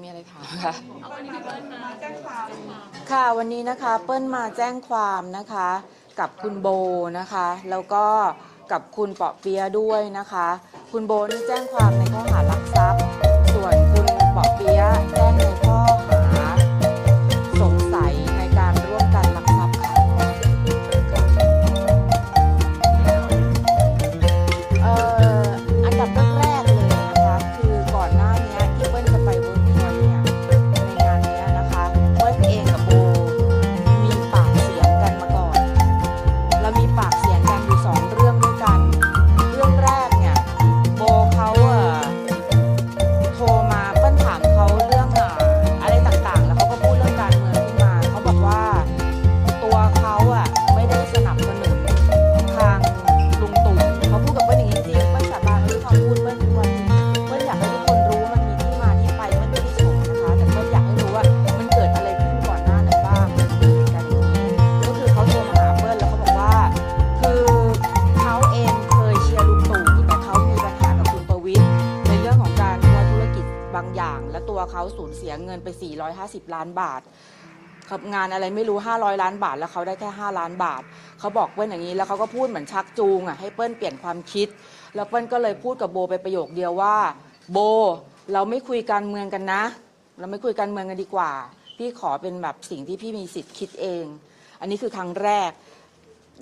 มีอะไรถามคะเอาวันนี้พี่เปิ้ลมาแจ้งความค่ะวันนี้นะคะเปิ้ลมาแจ้งความนะคะ กับคุณโบนะคะ แล้วก็กับคุณเปาะเปียะด้วยนะคะ คุณโบนี่แจ้งความในข้อหา ยเงินไป 450 ล้านบาทขับงานอะไรไม่รู้ 500 ล้านบาท แล้วเขาได้แค่ 5 ล้านบาท เขาบอกเปิ้ลอย่างนี้แล้วเขาก็พูดเหมือนชักจูงอะให้เปิ้ลเปลี่ยนความคิด แล้วเปิ้ลก็เลยพูดกับโบไปประโยคเดียวว่า โบ เราไม่คุยการเมืองกันนะ เราไม่คุยการเมืองกันดีกว่า พี่ขอเป็นแบบสิ่งที่พี่มีสิทธิ์คิดเอง อันนี้คือครั้งแรก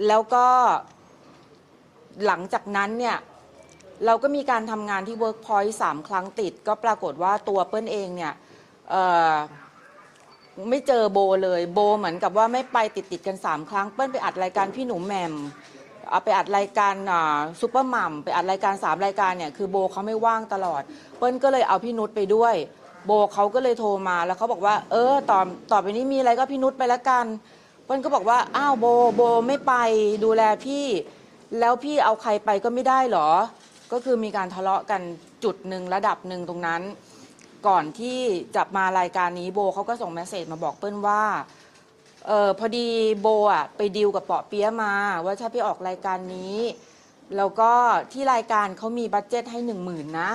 แล้วก็หลังจากนั้นเนี่ยเราก็มีการทำงานที่ Workpoint สามครั้งติด ก็ปรากฏว่าตัวเปิ้ลเองเนี่ย ไม่เจอโบเลย โบเหมือนกับว่าไม่ไปติดติดกัน 3 ครั้ง เปิ้ลไปอัดรายการพี่หนูแหม่มเอาไปอัดรายการซูเปอร์มัมไปอัดรายการ 3 รายการเนี่ยคือโบเขาไม่ว่างตลอด เปิ้ลก็เลยเอาพี่นุชไปด้วย โบเขาก็เลยโทรมาแล้วเขาบอกว่า เออต่อต่อไปนี้มีอะไรก็พี่นุชไปล้วกัน เปิ้ลก็บอกว่าอ้าวโบโบไม่ไปดูแลพี่ แล้วพี่เอาใครไปก็ไม่ได้หรอ ก็คือมีการทะเลาะกันจุดหนึ่งระดับหนึ่งตรงนั้น ก่อนที่จะมารายการนี้โบเขาก็ส่งเมสเซจมาบอกเปิ้ลว่าเออพอดีโบอะไปดีลกับเปาะเปียะมา ว่าถ้าไปออกรายการนี้ แล้วก็ที่รายการเขามีบัตเจ็ตให้หนึ่งหมื่นนะ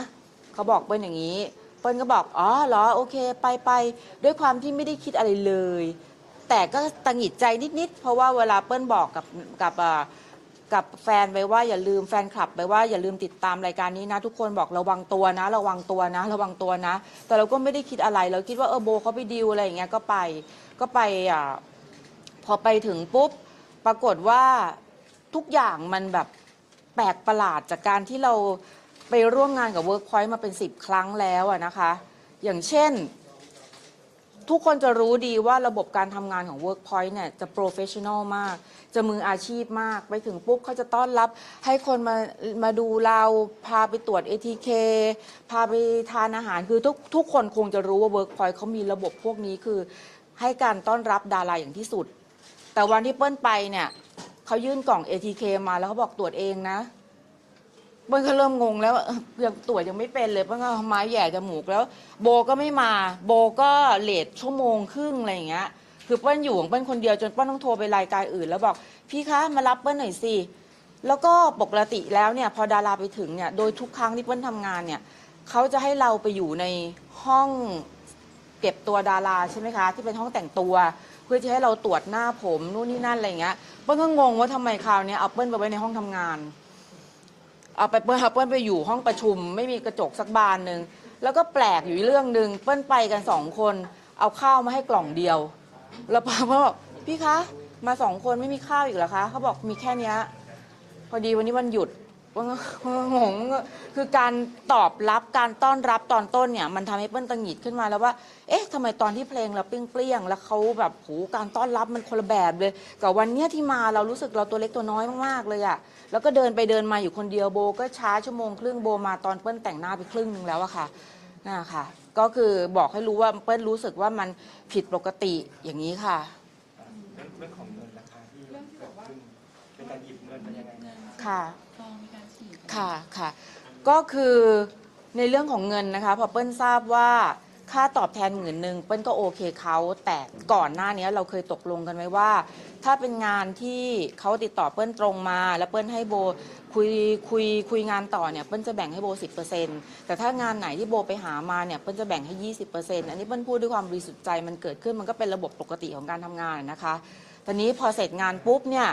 เขาบอกเปิ้ลอย่างนี้ เปิ้ลก็บอกอ๋อเหรอโอเคไปไปด้วยความที่ไม่ได้คิดอะไรเลย แต่ก็ตังหิดใจนิดๆเพราะว่าเวลาเปิ้ลบอกกับกับอ่า กับแฟนไปว่าอย่าลืมแฟนคลับไปว่าอย่าลืมติดตามรายการนี้นะทุกคนบอกระวังตัวนะ ระวังตัวนะ ระวังตัวนะ แต่เราก็ไม่ได้คิดอะไร เราคิดว่าเออโบเขาไปดีลอะไรอย่างเงี้ยก็ไปก็ไปอ่าพอไปถึงปุ๊บปรากฏว่าทุกอย่างมันแบบแปลกประหลาดจากการที่เราไปร่วมงานกับ Workpoint มาเป็น 10 ครั้งแล้วอะนะคะ อย่างเช่น ทุกคนจะรู้ดีว่าระบบการทำงานของ Workpoint เนี่ยจะ professional มาก จะมืออาชีพมาก ไปถึงปุ๊บเขาจะต้อนรับ ให้คนมามาดูเราพาไปตรวจ ATK พาไปทานอาหารคือทุกทุกคนคงจะรู้ว่า Workpoint เขามีระบบพวกนี้คือ ให้การต้อนรับดาราอย่างที่สุด แต่วันที่เปิ้ลไปเนี่ยเขายื่นกล่อง ATK มาแล้วเขาบอกตรวจเองนะ เปิ้ลก็เริ่มงงแล้วว่าเออยังตรวจยังไม่เป็นเลยเปิ้ลก็เอาไม้แหย่จมูกแล้ว โบก็ไม่มา โบก็เลทชั่วโมงครึ่งอะไรอย่างเงี้ย คือเปิ้ลอยู่ของเปิ้ลคนเดียวจนเปิ้ลต้องโทรไปรายการอื่น แล้วบอกพี่คะมารับเปิ้ลหน่อยสิแล้วก็ปกติแล้วเนี่ยพอดาราไปถึงเนี่ยโดยทุกครั้งที่เปิ้ลทำงานเนี่ยเขาจะให้เราไปอยู่ในห้องเก็บตัวดาราใช่ไหมคะ ที่เป็นห้องแต่งตัว เพื่อที่ให้เราตรวจหน้าผมนู่นนี่นั่นอะไรอย่างเงี้ยเปิ้ลก็งงว่าทำไมคราวเนี้ยเอาเปิ้ลไปไว้ในห้องทำงาน เอาไปเปิ้ลเอาเปิ้ลไปอยู่ห้องประชุม ไม่มีกระจกสักบานหนึ่งแล้วก็แปลกอยู่เรื่องหนึ่งเปิ้ลไปกันสองคน เอาข้าวมาให้กล่องเดียว แล้วป้าก็บอกพี่คะมาสองคนไม่มีข้าวอีกเหรอคะเขาบอกมีแค่เนี้ยพอดีวันนี้วันหยุดว่างงคือการตอบรับการต้อนรับตอนต้นเนี่ย มันทำให้เปิ้ลตังหงิดขึ้นมาแล้วว่า เอ๊ะทำไมตอนที่เพลงเราเปรี้ยงๆแล้วเขาแบบโหการต้อนรับมันคนละแบบเลยกับวันเนี้ยที่มาเรารู้สึกเราตัวเล็กตัวน้อยมากๆเลยอะ แล้วก็เดินไปเดินมาอยู่คนเดียวโบ ก็ช้าชั่วโมงครึ่งโบมาตอนเปิ้ลแต่งหน้าไปครึ่งนึงแล้วอะค่ะน่ะค่ะ ก็คือบอกให้รู้ว่าเปิ้ลรู้สึกว่ามันผิดปกติอย่างนี้ค่ะ เรื่องเรื่องของเงินราคาที่เกิดขึ้นเป็นการหยิบเงินเป็นยังไงค่ะฟองมีการฉีด ค่ะค่ะ ก็คือในเรื่องของเงินนะคะ พอเปิ้ลทราบว่า ค่าตอบแทนหมื่นหนึ่งเปิ้ลก็โอเคเขาแต่ก่อนหน้านี้เราเคยตกลงกันไว้ว่า ถ้าเป็นงานที่เขาติดต่อเปิ้ลตรงมา แล้วเปิ้ลให้โบคุยคุยคุยงานต่อเนี่ยเปิ้ลจะแบ่งให้โบ 10%แต่ถ้างานไหนที่โบไปหามาเนี่ยเปิ้ลจะแบ่งให้ 20%อันนี้เปิ้ลพูดด้วยความบริสุทธิ์ใจมันเกิดขึ้นมันก็เป็นระบบปกติของการทำงานนะคะตอนนี้พอเสร็จงานปุ๊บเนี่ย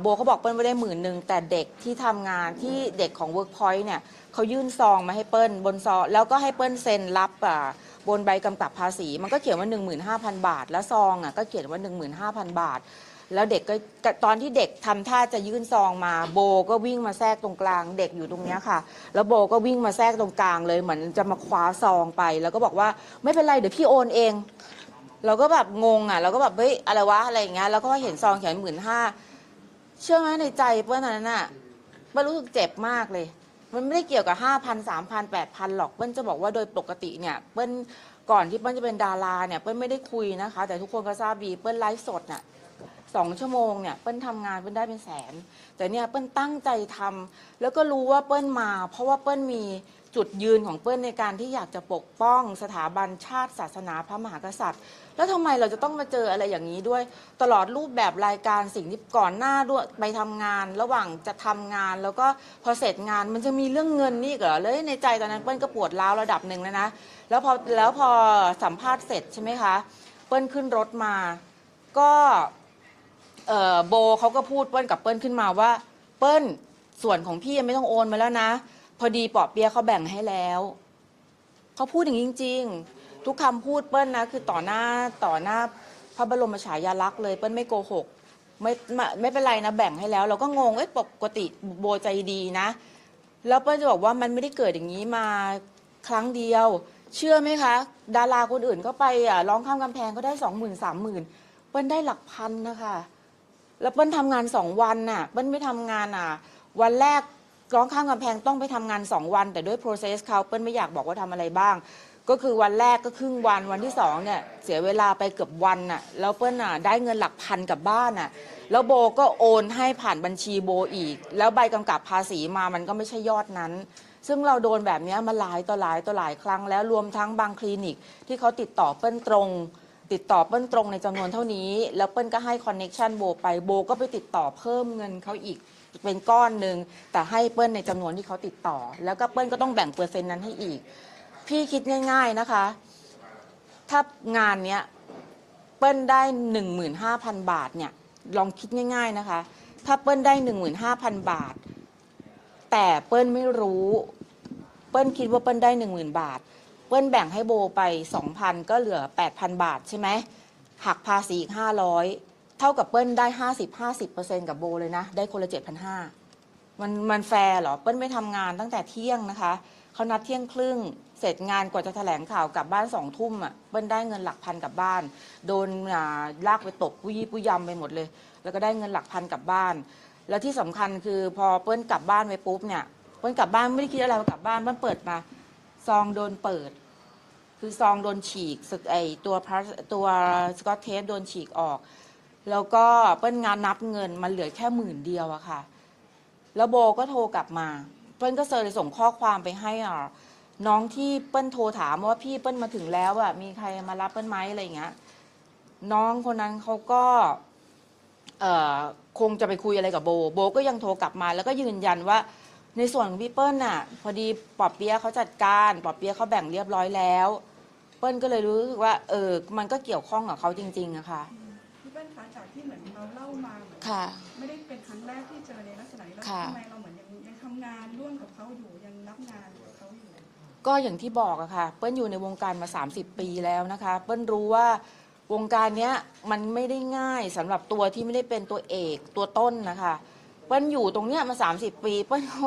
โบเขาบอกเปิ้ลไว่ได้หมื่นหนึ่งแต่เด็กที่ทำงานที่เด็กของ Workpoint เนี่ย เขายื่นซองมาให้เปิ้ลบนซองแล้วก็ให้เปิ้ลเซ็นรับอ่าบนใบกำกับภาษี มันก็เขียนว่า 15,000 บาท แล้วซองอะก็เขียนว่า 15,000 บาท แล้วเด็กก็ตอนที่เด็กทำท่าจะยื่นซองมาโบก็วิ่งมาแทรกตรงกลาง เด็กอยู่ตรงเนี้ยค่ะ แล้วโบก็วิ่งมาแทรกตรงกลางเลยเหมือนจะมาคว้าซองไป แล้วก็บอกว่าไม่เป็นไรเดี๋ยวพี่โอนเอง เราก็แบบงงอะเราก็แบบเฮ้ยอะไรวะอะไรอย่างเงี้ยแล้วก็เห็นซองเขียนหมื่นห้าเชื่อไหมในใจเปิ้ลตอนนั้นอะเปิ้ลรู้สึกเจ็บมากเลย มันไม่ได้เกี่ยวกับห้าพันสามพันแปดพันหรอก เปิ้ลจะบอกว่าโดยปกติเนี่ย เปิ้ลก่อนที่เปิ้ลจะเป็นดาราเนี่ย เปิ้ลไม่ได้คุยนะคะ แต่ทุกคนก็ทราบดี เปิ้ลไลฟ์สดน่ะสองชั่วโมงเนี่ย เปิ้ลทำงานเปิ้ลได้เป็นแสน แต่เนี่ยเปิ้ลตั้งใจทำแล้วก็รู้ว่าเปิ้ลมา เพราะว่าเปิ้ลมี จุดยืนของเปิ้ลในการที่อยากจะปกป้องสถาบันชาติศาสนาพระมหากษัตริย์ แล้วทำไมเราจะต้องมาเจออะไรอย่างนี้ด้วย ตลอดรูปแบบรายการสิ่งที่ก่อนหน้าด้วยไปทำงาน ระหว่างจะทำงาน แล้วก็พอเสร็จงานมันจะมีเรื่องเงินนี่อีกเหรอเลยในใจตอนนั้นเปิ้ลก็ปวดร้าวระดับหนึ่งแล้วนะแล้วพอแล้วพอสัมภาษณ์เสร็จใช่ไหมคะเปิ้ลขึ้นรถมา ก็เอ่อโบเขาก็พูดเปิ้ลกับเปิ้ลขึ้นมาว่า เปิ้ลส่วนของพี่ยังไม่ต้องโอนมาแล้วนะ พอดีปอเปียะเขาแบ่งให้แล้วเขาพูดอย่างนี้จริง ๆ ทุกคำพูดเปิ้ลนะคือต่อหน้าต่อหน้าพระบรมฉายาลักษณ์เลยเปิ้ลไม่โกหกไม่ไม่ไม่เป็นไรนะแบ่งให้แล้ว เราก็งงเอ้ยปกติโบใจดีนะ แล้วเปิ้ลจะบอกว่ามันไม่ได้เกิดอย่างนี้มาครั้งเดียว เชื่อไหมคะ ดาราคนอื่นก็ไปอะร้องข้ามกำแพงก็ได้สองหมื่นสามหมื่นเปิ้ลได้หลักพันนะคะ แล้วเปิ้ลทำงานสองวันน่ะ เปิ้ลไม่ทำงานอะ วันแรก ร้องข้ามกำแพงต้องไปทำงานสองวัน แต่ด้วย process เขาเปิ้ลไม่อยากบอกว่าทำอะไรบ้าง ก็คือวันแรกก็ครึ่งวันวันที่สองเนี่ยเสียเวลาไปเกือบวันน่ะแล้วเปิ้ลน่ะได้เงินหลักพันกลับบ้านน่ะแล้วโบก็โอนให้ผ่านบัญชีโบอีก แล้วใบกำกับภาษีมามันก็ไม่ใช่ยอดนั้น ซึ่งเราโดนแบบเนี้ยมาหลายต่อหลายต่อหลายครั้งแล้วรวมทั้งบางคลินิกที่เขาติดต่อเปิ้ลตรง ติดต่อเปิ้ลตรงในจำนวนเท่านี้ แล้วเปิ้ลก็ให้คอนเน็ชันโบไปโบก็ไปติดต่อเพิ่มเงินเขาอีก เป็นก้อนหนึ่งแต่ให้เปิ้ลในจำนวนที่เขาติดต่อ แล้วก็เปิ้ลก็ต้องแบ่งเปอร์เซ็นต์นั้นให้อีก พี่คิดง่าย ๆนะคะ ถ้างานเนี้ยเปิ้ลได้หนึ่งหมื่นห้าพันบาทเนี่ยลองคิดง่าย ๆนะคะ ถ้าเปิ้ลได้หนึ่งหมื่นห้าพันบาท แต่เปิ้ลไม่รู้ เปิ้ลคิดว่าเปิ้ลได้หนึ่งหมื่นบาท เปิ้ลแบ่งให้โบไปสองพันก็เหลือแปดพันบาทใช่ไหมหักภาษีอีกห้าร้อย ท่ากับเปิ้ลได้ห้าสิบห้าสิบเปอร์เซ็นกับโบเลยนะ ได้คนละเจ็ดพันห้ามันมันแฟร์เหรอ เปิ้ลไม่ทำงานตั้งแต่เที่ยงนะคะเขานัดเที่ยงครึ่ง เสร็จงานกว่าจะแถลงข่าวกลับบ้านสองทุ่มอะเปิ้ลได้เงินหลักพันกลับบ้าน โดนอ่าลากไปตบผู้ยี่ผู้ยำไปหมดเลย แล้วก็ได้เงินหลักพันกลับบ้าน แล้วที่สำคัญคือพอเปิ้ลกลับบ้านไปปุ๊บเนี่ยเปิ้ลกลับบ้านไม่ได้คิดอะไรกลับบ้านเปิ้ลเปิดมาซองโดนเปิด คือซองโดนฉีกสึกไอตัวพลาตัวสกอตเทปโดนฉีกออก แล้วก็เปิ้ลงานนับเงินมันเหลือแค่หมื่นเดียวอะค่ะ แล้วโบก็โทรกลับมา เปิ้ลก็เซอร์เลยส่งข้อความไปให้อะน้องที่เปิ้ลโทรถามว่าพี่เปิ้ลมาถึงแล้วอะมีใครมารับเปิ้ลไหมอะไรอย่างเงี้ย น้องคนนั้นเขาก็เอ่อคงจะไปคุยอะไรกับโบ โบก็ยังโทรกลับมา แล้วก็ยืนยันว่า ในส่วนของพี่เปิ้ลน่ะ พอดีปอบเปียะเขาจัดการปอบเปียะเขาแบ่งเรียบร้อยแล้ว เปิ้ลก็เลยรู้สึกว่า เออ มันก็เกี่ยวข้องกับเขาจริงๆอะค่ะ เหมือนเราเล่ามาเหมือนค่ะ ไม่ได้เป็นครั้งแรกที่เจอในลักษณะนี้แล้วค่ะ ทำไมเราเหมือนยังยังทำงานร่วมกับเขาอยู่ยังรับงานกับเขาอยู่ ก็อย่างที่บอกอะค่ะเปิ้ลอยู่ในวงการมา 30 ปีแล้วนะคะ เปิ้ลรู้ว่าวงการเนี้ยมันไม่ได้ง่ายสำหรับตัวที่ไม่ได้เป็นตัวเอกตัวต้นนะคะ เปิ้ลอยู่ตรงเนี้ยมา 30 ปี เปิ้ลก็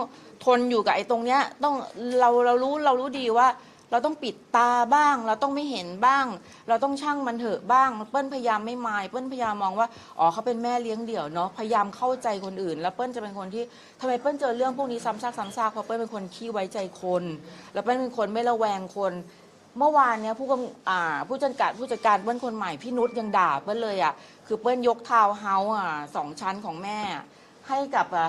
ทนอยู่กับไอ้ตรงเนี้ยต้องเราเรารู้เรารู้ดีว่า เราต้องปิดตาบ้าง เราต้องไม่เห็นบ้าง เราต้องช่างมันเถอะบ้าง เปิ้ลพยายามไม่มาย เปิ้ลพยายามมองว่า อ๋อเขาเป็นแม่เลี้ยงเดี่ยวเนาะ พยายามเข้าใจคนอื่น แล้วเปิ้ลจะเป็นคนที่ทำไมเปิ้ลเจอเรื่องพวกนี้ซ้ำซากซ้ำซากเพราะเปิ้ลเป็นคนขี้ไว้ใจคน แล้วเปิ้ลเป็นคนไม่ระแวงคน เมื่อวานเนี้ยผู้กำอ่าผู้จัดการผู้จัดการเปิ้ลคนใหม่พี่นุชยังด่าเปิ้ลเลยอะ คือเปิ้ลยกทาวน์เฮาส์อะสองชั้นของแม่ ให้กับอ่า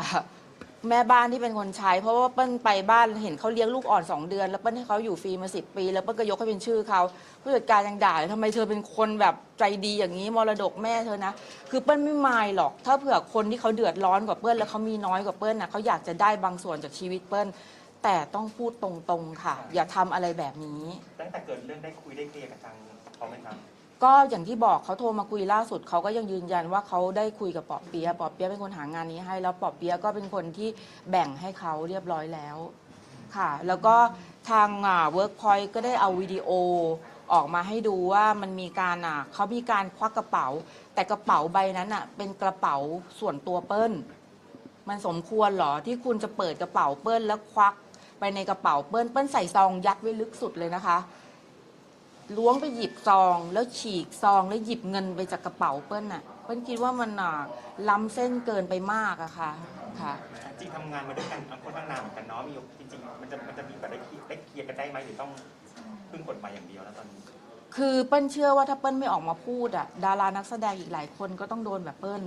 แม่บ้านที่เป็นคนใช้ เพราะว่าเปิ้ลไปบ้านเห็นเขาเลี้ยงลูกอ่อนสองเดือน แล้วเปิ้ลให้เขาอยู่ฟรีมาสิปี แล้วเปิ้ลก็ยกให้เป็นชื่อเขาผู้จัดการยังด่าเลยทำไมเธอเป็นคนแบบใจดีอย่างนี้มรดกแม่เธอนะ คือเปิ้ลไม่มายหรอก ถ้าเผื่อคนที่เขาเดือดร้อนกว่าเปิ้ลแล้วเขามีน้อยกว่าเปิ้ลนะเขาอยากจะได้บางส่วนจากชีวิตเปิ้ลแต่ต้องพูดตรงๆค่ะ อย่าทำอะไรแบบนี้ ตั้งแต่เกิดเรื่องได้คุยได้เคลียร์กับทางเขาไหมครับ ก็อย่างที่บอกเขาโทรมาคุยล่าสุดเขาก็ยังยืนยันว่าเขาได้คุยกับปอเปียะปอเปียะเป็นคนหางานนี้ให้ แล้วปอเปียะก็เป็นคนที่แบ่งให้เขาเรียบร้อยแล้วค่ะ แล้วก็ทางเวิร์กพอยต์ก็ได้เอาวิดีโอออกมาให้ดูว่ามันมีการอะเขามีการควักกระเป๋า แต่กระเป๋าใบนั้นอะเป็นกระเป๋าส่วนตัวเปิ้ล มันสมควรเหรอที่คุณจะเปิดกระเป๋าเปิ้ลแล้วควักไปในกระเป๋าเปิ้ลเปิ้ลใส่ซองยัดไว้ลึกสุดเลยนะคะ ล้วงไปหยิบซอง แล้วฉีกซองแล้วหยิบเงินไปจากกระเป๋าเปิ้ลน่ะ เปิ้ลคิดว่ามันอะล้ำเส้นเกินไปมากอะค่ะค่ะ จริงๆทำงานมาด้วยกันเอาค่อนข้างนานเหมือนกันเนาะมีจริงๆมันจะมันจะมีแบบได้เคลียร์ได้เคลียร์กันได้ไหมหรือต้องพึ่งกฎหมายอย่างเดียวแล้วตอนนี้ คือเปิ้ลเชื่อว่าถ้าเปิ้ลไม่ออกมาพูดอะดารานักแสดงอีกหลายคนก็ต้องโดนแบบเปิ้ล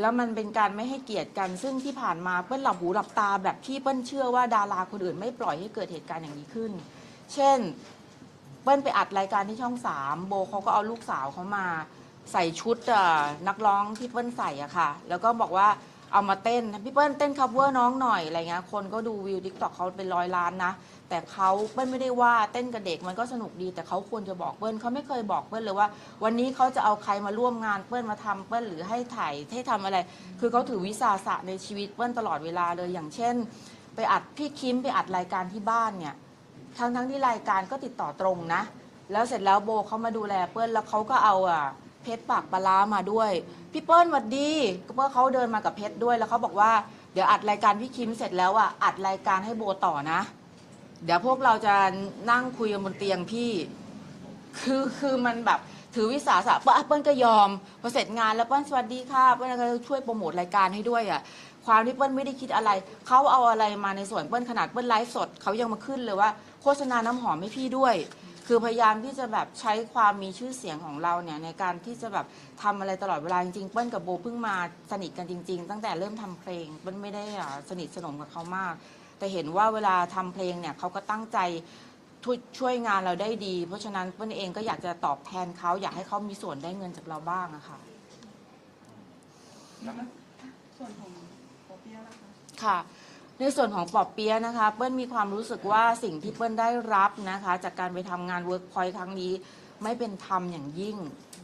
แล้วมันเป็นการไม่ให้เกียรติกัน ซึ่งที่ผ่านมาเปิ้ลหลับหูหลับตาแบบที่เปิ้ลเชื่อว่าดาราคนอื่นไม่ปล่อยให้เกิดเหตุการณ์อย่างนี้ขึ้น เช่น เปิ้ลไปอัดรายการที่ช่องสามโบเขาก็เอาลูกสาวเขามาใส่ชุดนักร้องที่เปิ้ลใส่อะค่ะ แล้วก็บอกว่าเอามาเต้นพี่เปิ้ลเต้นคัฟเวอร์น้องหน่อยอะไรเงี้ยคนก็ดูวิวทิกตอกเขาเป็นร้อยล้านนะ แต่เขาเปิ้ลไม่ได้ว่าเต้นกับเด็กมันก็สนุกดี แต่เขาควรจะบอกเปิ้ลเขาไม่เคยบอกเปิ้ลเลยว่า วันนี้เขาจะเอาใครมาร่วมงานเปิ้ลมาทำเปิ้ลหรือให้ถ่ายให้ทำอะไร คือเขาถือวิสาสะในชีวิตเปิ้ลตลอดเวลาเลยอย่างเช่น ไปอัดพี่คิมไปอัดรายการที่บ้านเนี่ย ทั้งทั้งที่รายการก็ติดต่อตรงนะ แล้วเสร็จแล้วโบเขามาดูแลเปิ้ลแล้วเขาก็เอาอะเพชรปากปลาร้ามาด้วย พี่เปิ้ลหวัดดีก็เปิ้ลเขาเดินมากับเพชรด้วยแล้วเขาบอกว่าเดี๋ยวอัดรายการพี่คิมเสร็จแล้วอะอัดรายการให้โบต่อนะ เดี๋ยวพวกเราจะนั่งคุยกันบนเตียงพี่ คือคือมันแบบถือวิสาสะเปิ้ลเปิ้ลก็ยอมพอเสร็จงานแล้วเปิ้ลสวัสดีค่ะเปิ้ลก็ช่วยโปรโมทรายการให้ด้วยอะความที่เปิ้ลไม่ได้คิดอะไรเขาเอาอะไรมาในส่วนเปิ้ลขนาดเปิ้ลไลฟ์สดเขายังมาขึ้นเลยว่า โฆษณาน้ำหอมให้พี่ด้วย คือพยายามที่จะแบบใช้ความมีชื่อเสียงของเราเนี่ยในการที่จะแบบทำอะไรตลอดเวลาจริงๆเปิ้ลกับโบเพิ่งมาสนิทกันจริง ๆ ตั้งแต่เริ่มทำเพลงเปิ้ลไม่ได้อะสนิทสนมกับเขามาก แต่เห็นว่าเวลาทำเพลงเนี่ยเขาก็ตั้งใจ ช่วยช่วยงานเราได้ดี เพราะฉะนั้นเปิ้ลเองก็อยากจะตอบแทนเขาอยากให้เขามีส่วนได้เงินจากเราบ้างอะค่ะแล้วส่วนของโปเปียล่ะคะ ค่ะ ในส่วนของปอบเปียะนะคะ เปิ้ลมีความรู้สึกว่าสิ่งที่เปิ้ลได้รับนะคะ จากการไปทำงานเวิร์กพอยต์ครั้งนี้ไม่เป็นธรรมอย่างยิ่ง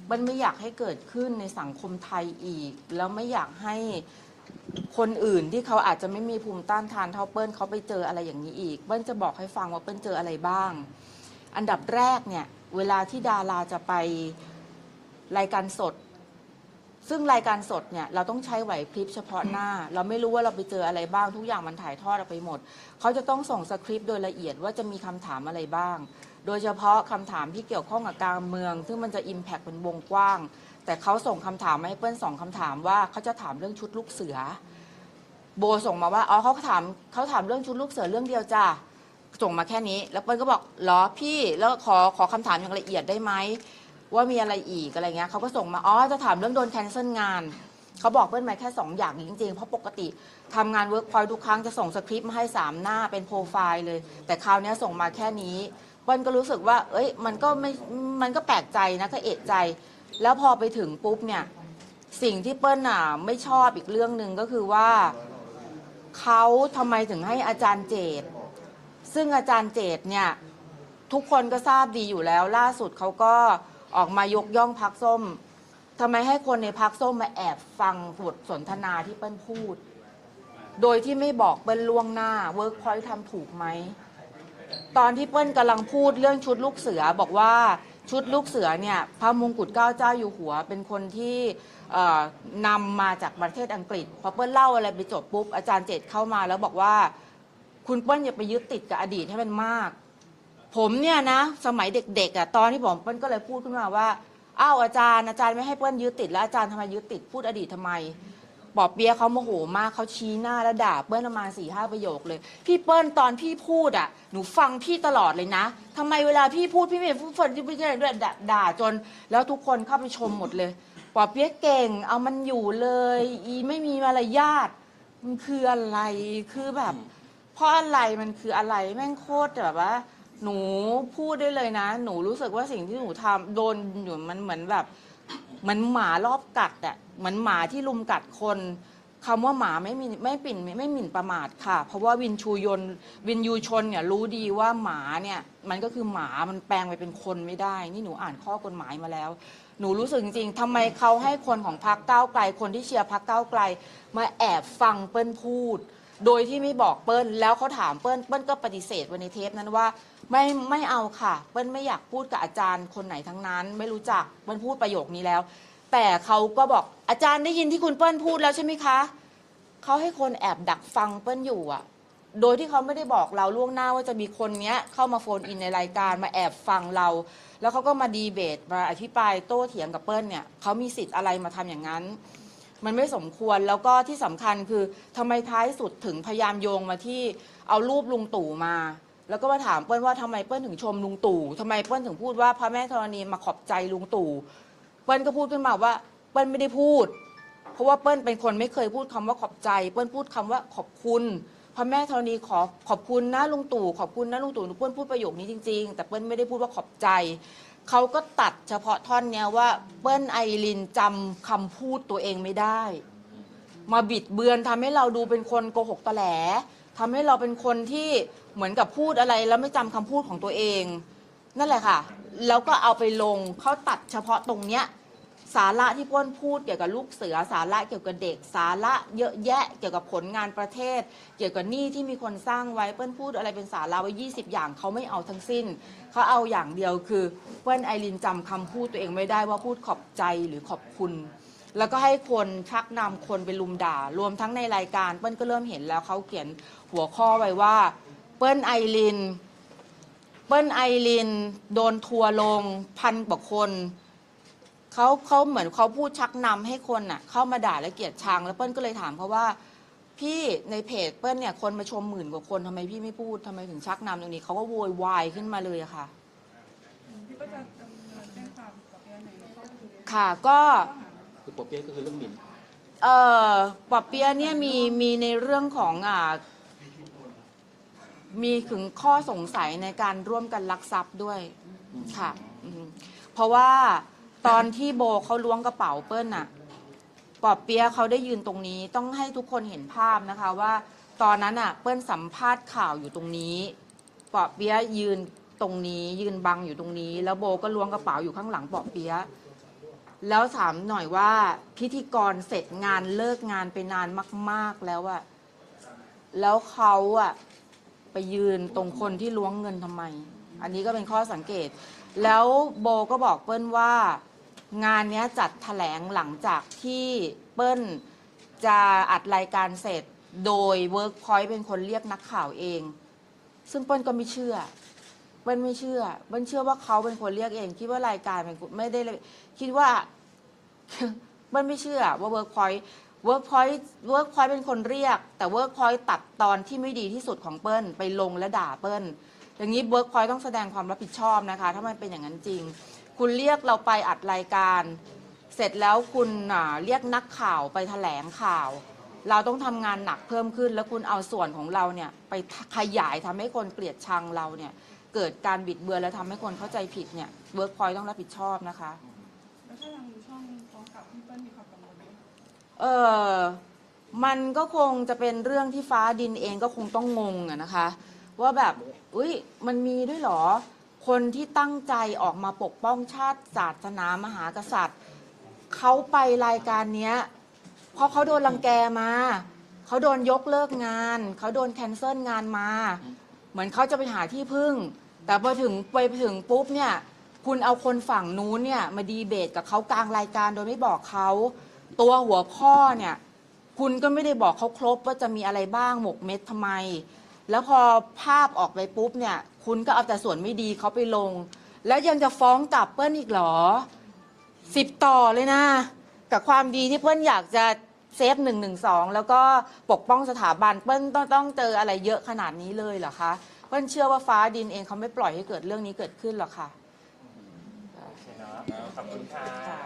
เปิ้ลไม่อยากให้เกิดขึ้นในสังคมไทยอีก แล้วไม่อยากให้คนอื่นที่เขาอาจจะไม่มีภูมิต้านทานเท่าเปิ้ลเขาไปเจออะไรอย่างนี้อีก เปิ้ลจะบอกให้ฟังว่าเปิ้ลเจออะไรบ้าง อันดับแรกเนี่ยเวลาที่ดาราจะไปรายการสด ซึ่งรายการสดเนี่ยเราต้องใช้ไหวพริบเฉพาะหน้า เราไม่รู้ว่าเราไปเจออะไรบ้างทุกอย่างมันถ่ายทอดออกไปหมด เขาจะต้องส่งสคริปต์โดยละเอียดว่าจะมีคำถามอะไรบ้าง โดยเฉพาะคำถามที่เกี่ยวข้องกับการเมือง ซึ่งมันจะอิมแพกเป็นวงกว้าง แต่เขาส่งคำถามมาให้เปิ้ลสองคำถามว่าเขาจะถามเรื่องชุดลูกเสือ โบส่งมาว่าอ๋อเขาถามเขาถามเรื่องชุดลูกเสือเรื่องเดียวจ้าส่งมาแค่นี้ แล้วเปิ้ลก็บอกเหรอพี่แล้วขอขอคำถามอย่างละเอียดได้ไหม ว่ามีอะไรอีกอะไรเงี้ยเขาก็ส่งมาอ๋อจะถามเรื่องโดนแคนเซิลงานเขาบอกเปิ้ลมาแค่ 2 อย่างจริงๆ เพราะปกติทำงานเวิร์กพอยทุกครั้งจะส่งสคริปต์มาให้ 3 หน้าเป็นโปรไฟล์เลย แต่คราวนี้ส่งมาแค่นี้เปิ้ลก็รู้สึกว่า เอ้ย มันก็ไม่มันก็แปลกใจนะก็เอะใจ แล้วพอไปถึงปุ๊บเนี่ย สิ่งที่เปิ้ลอะไม่ชอบอีกเรื่องหนึ่งก็คือว่าเขาทำไมถึงให้อาจารย์เจต ซึ่งอาจารย์เจตเนี่ยทุกคนก็ทราบดีอยู่แล้วล่าสุดเขาก็ ออกมายกย่องพักส้มทำไมให้คนในพักส้มมาแอบฟังบทสนทนาที่เปิ้ลพูด โดยที่ไม่บอกเปิ้ลล่วงหน้าเวิร์กพอยท์ทำถูกไหม ตอนที่เปิ้ลกำลังพูดเรื่องชุดลูกเสือบอกว่าชุดลูกเสือเนี่ยพระมงกุฎเกล้าเจ้าอยู่หัว เป็นคนที่เอ่อนำมาจากประเทศอังกฤษพอเปิ้ลเล่าอะไรไปจบปุ๊บอาจารย์เจตเข้ามาแล้วบอกว่า คุณเปิ้ลอย่าไปยึดติดกับอดีตให้มันมาก ผมเนี่ยนะ สมัยเด็กๆอะตอนที่ผมเปิ้ลก็เลยพูดขึ้นมาว่าอ้าวอาจารย์อาจารย์ไม่ให้เปิ้ลยึดติดแล้วอาจารย์ทำไมยึดติดพูดอดีตทำไมปอบเปียะเขาโมโหมากเขาชี้หน้าแล้วด่าเปิ้ลประมาณสี่ห้าประโยคเลย พี่เปิ้ลตอนพี่พูดอะหนูฟังพี่ตลอดเลยนะทำไมเวลาพี่พูดพี่ไม่พูดฝนที่พี่อะไรด้วยด่าด่าจน แล้วทุกคนเข้าไปชมหมดเลยปอบเปียะเก่งเอามันอยู่เลย อีไม่มีมารยาทมันคืออะไรคือแบบ เพราะอะไรมันคืออะไรแม่งโคตรแบบว่า หนูพูดได้เลยนะ หนูรู้สึกว่าสิ่งที่หนูทำโดนอยู่มันเหมือนแบบเหมือนหมารอบกัดอะเหมือนหมาที่ลุมกัดคนคำว่าหมาไม่มีไม่ปิ่นไม่หมิ่นประมาทค่ะ เพราะว่าวินชูยนวินยูชนเนี่ยรู้ดีว่าหมาเนี่ยมันก็คือหมามันแปลงไปเป็นคนไม่ได้ นี่หนูอ่านข้อกฎหมายมาแล้ว หนูรู้สึกจริงๆทำไมเขาให้คนของพรรคก้าวไกล คนที่เชียร์พรรคก้าวไกล มาแอบฟังเปิ้ลพูด โดยที่ไม่บอกเปิ้ลแล้วเขาถามเปิ้ลเปิ้ลก็ปฏิเสธไว้ในเทปนั้นว่า ไม่ไม่เอาค่ะเปิ้ลไม่อยากพูดกับอาจารย์คนไหนทั้งนั้น ไม่รู้จักเปิ้ลพูดประโยคนี้แล้ว แต่เขาก็บอกอาจารย์ได้ยินที่คุณเปิ้ลพูดแล้วใช่ไหมคะเขาให้คนแอบดักฟังเปิ้ลอยู่อะโดยที่เขาไม่ได้บอกเราล่วงหน้าว่าจะมีคนเนี้ย เข้ามาโฟนอินในรายการมาแอบฟังเรา แล้วเขาก็มาดีเบตมาอภิปรายโต้เถียงกับเปิ้ลเนี่ยเขามีสิทธิ์อะไรมาทำอย่างนั้น มันไม่สมควรแล้วก็ที่สำคัญคือทำไมท้ายสุดถึงพยายามโยงมาที่เอารูปลุงตู่มา แล้วก็มาถามเปิ้ลว่าทำไมเปิ้ลถึงชมลุงตู่ทำไมเปิ้ลถึงพูดว่าพระแม่ธรณีมาขอบใจลุงตู่เปิ้ลก็พูดขึ้นมาว่าเปิ้ลไม่ได้พูด เพราะว่าเปิ้ลเป็นคนไม่เคยพูดคำว่าขอบใจ เปิ้ลพูดคำว่าขอบคุณพระแม่ธรณีขอขอบคุณนะลุงตู่ขอบคุณนะลุงตู่เปิ้ลพูดประโยคนี้จริง ๆ แต่เปิ้ลไม่ได้พูดว่าขอบใจเขาก็ตัดเฉพาะท่อนเนี้ยว่าเปิ้ลไอรินจำคำพูดตัวเองไม่ได้ มาบิดเบือนทำให้เราดูเป็นคนโกหกตอแหลทำให้เราเป็นคนที่ เหมือนกับพูดอะไรแล้วไม่จำคำพูดของตัวเอง นั่นแหละค่ะ แล้วก็เอาไปลงเขาตัดเฉพาะตรงเนี้ย สาระที่พ้นพูดเกี่ยวกับลูกเสือ สาระเกี่ยวกับเด็กสาระเยอะแยะเกี่ยวกับผลงานประเทศ เกี่ยวกับหนี้ที่มีคนสร้างไว้เปิ้ลพูดอะไรเป็นสาระไว้20 อย่างเขาไม่เอาทั้งสิ้นเขาเอาอย่างเดียวคือเปิ้ลไอรินจำคำพูดตัวเองไม่ได้ว่าพูดขอบใจหรือขอบคุณ แล้วก็ให้คนชักนำคนไปลุมด่า รวมทั้งในรายการเปิ้ลก็เริ่มเห็นแล้วเขาเขียนหัวข้อไว้ว่า เปิ้ลไอริน เปิ้ลไอริน โดนทัวร์ลงพันกว่าคนเขาเขาเหมือนเขาพูดชักนำให้คนน่ะ เข้ามาด่าและเกลียดชัง แล้วเปิ้ลก็เลยถามเขาว่า พี่ในเพจเปิ้ลเนี่ยคนมาชมหมื่นกว่าคนทำไมพี่ไม่พูดทำไมถึงชักนำตรงนี้เขาก็โวยวายขึ้นมาเลยอะค่ะพี่ก็จะดำเนินแจ้งความกับเรื่องในข้อหาค่ะก็ข้อหาคือปอเปี๊ยะก็คือเรื่องหมิ่นเอ่อปอบเปียะเนี่ยมีมีในเรื่องของอ่า มีถึงข้อสงสัยในการร่วมกันลักทรัพย์ด้วยค่ะอืมเพราะว่าตอนที่โบเขาล้วงกระเป๋าเปิ้ลน่ะปอบเปียะเขาได้ยืนตรงนี้ต้องให้ทุกคนเห็นภาพนะคะว่า ตอนนั้นอะเปิ้ลสัมภาษณ์ข่าวอยู่ตรงนี้ ปอบเปียะยืนตรงนี้ ยืนบังอยู่ตรงนี้ แล้วโบก็ล้วงกระเป๋าอยู่ข้างหลังปอบเปียะแล้วถามหน่อยว่าพิธีกรเสร็จงานเลิกงานไปนานมาก ๆแล้วอะแล้วเขาอะไป ยืนตรงคนที่ล้วงเงินทำไม อันนี้ก็เป็นข้อสังเกต แล้วโบก็บอกเปิ้ลว่า งานเนี้ยจัดแถลงหลังจากที่เปิ้ลจะอัดรายการเสร็จโดย Workpoint เป็นคนเรียกนักข่าวเอง ซึ่งเปิ้ลก็ไม่เชื่อ เปิ้ลไม่เชื่อ เปิ้ลเชื่อว่าเขาเป็นคนเรียกเอง คิดว่ารายการเป็นไม่ได้เลยคิดว่า เปิ้ลไม่เชื่อว่า Workpoint Workpoint Workpoint เป็นคนเรียก แต่ Workpoint ตัดตอนที่ไม่ดีที่สุดของเปิ้ลไปลงและด่าเปิ้ลอย่างนี้ Workpoint ต้องแสดงความรับผิดชอบนะคะ ถ้ามันเป็นอย่างนั้นจริง คุณเรียกเราไปอัดรายการ เสร็จแล้วคุณอ่าเรียกนักข่าวไปแถลงข่าว เราต้องทำงานหนักเพิ่มขึ้น แล้วคุณเอาส่วนของเราเนี่ยไปขยายทำให้คนเกลียดชังเราเนี่ยเกิดการบิดเบือนและทำให้คนเข้าใจผิดเนี่ยเวิร์กพอยต้องรับผิดชอบนะคะ เออมันก็คงจะเป็นเรื่องที่ฟ้าดินเองก็คงต้องงงอะนะคะ ว่าแบบอุ้ยมันมีด้วยเหรอ คนที่ตั้งใจออกมาปกป้องชาติศาสนามหากษัตริย์เขาไปรายการเนี้ยเพราะเขาโดนรังแกมาเขาโดนยกเลิกงานเขาโดนแคนเซิลงานมา เหมือนเขาจะไปหาที่พึ่ง แต่พอถึงไปถึงปุ๊บเนี่ย คุณเอาคนฝั่งนู้นเนี่ยมาดีเบตกับเขากลางรายการโดยไม่บอกเขา ตัวหัวข้อเนี่ย คุณก็ไม่ได้บอกเขาครบว่าจะมีอะไรบ้างหมกเม็ดทำไม แล้วพอภาพออกไปปุ๊บเนี่ย คุณก็เอาแต่ส่วนไม่ดีเขาไปลง แล้วยังจะฟ้องกลับเปิ้ลอีกเหรอสิบต่อเลยนะ กับความดีที่เปิ้ลอยากจะเซฟหนึ่งหนึ่งสองแล้วก็ปกป้องสถาบันเปิ้ลต้องต้องเจออะไรเยอะขนาดนี้เลยเหรอคะเปิ้ลเชื่อว่าฟ้าดินเองเขาไม่ปล่อยให้เกิดเรื่องนี้เกิดขึ้นหรอกค่ะโอเคเนาะขอบคุณค่ะ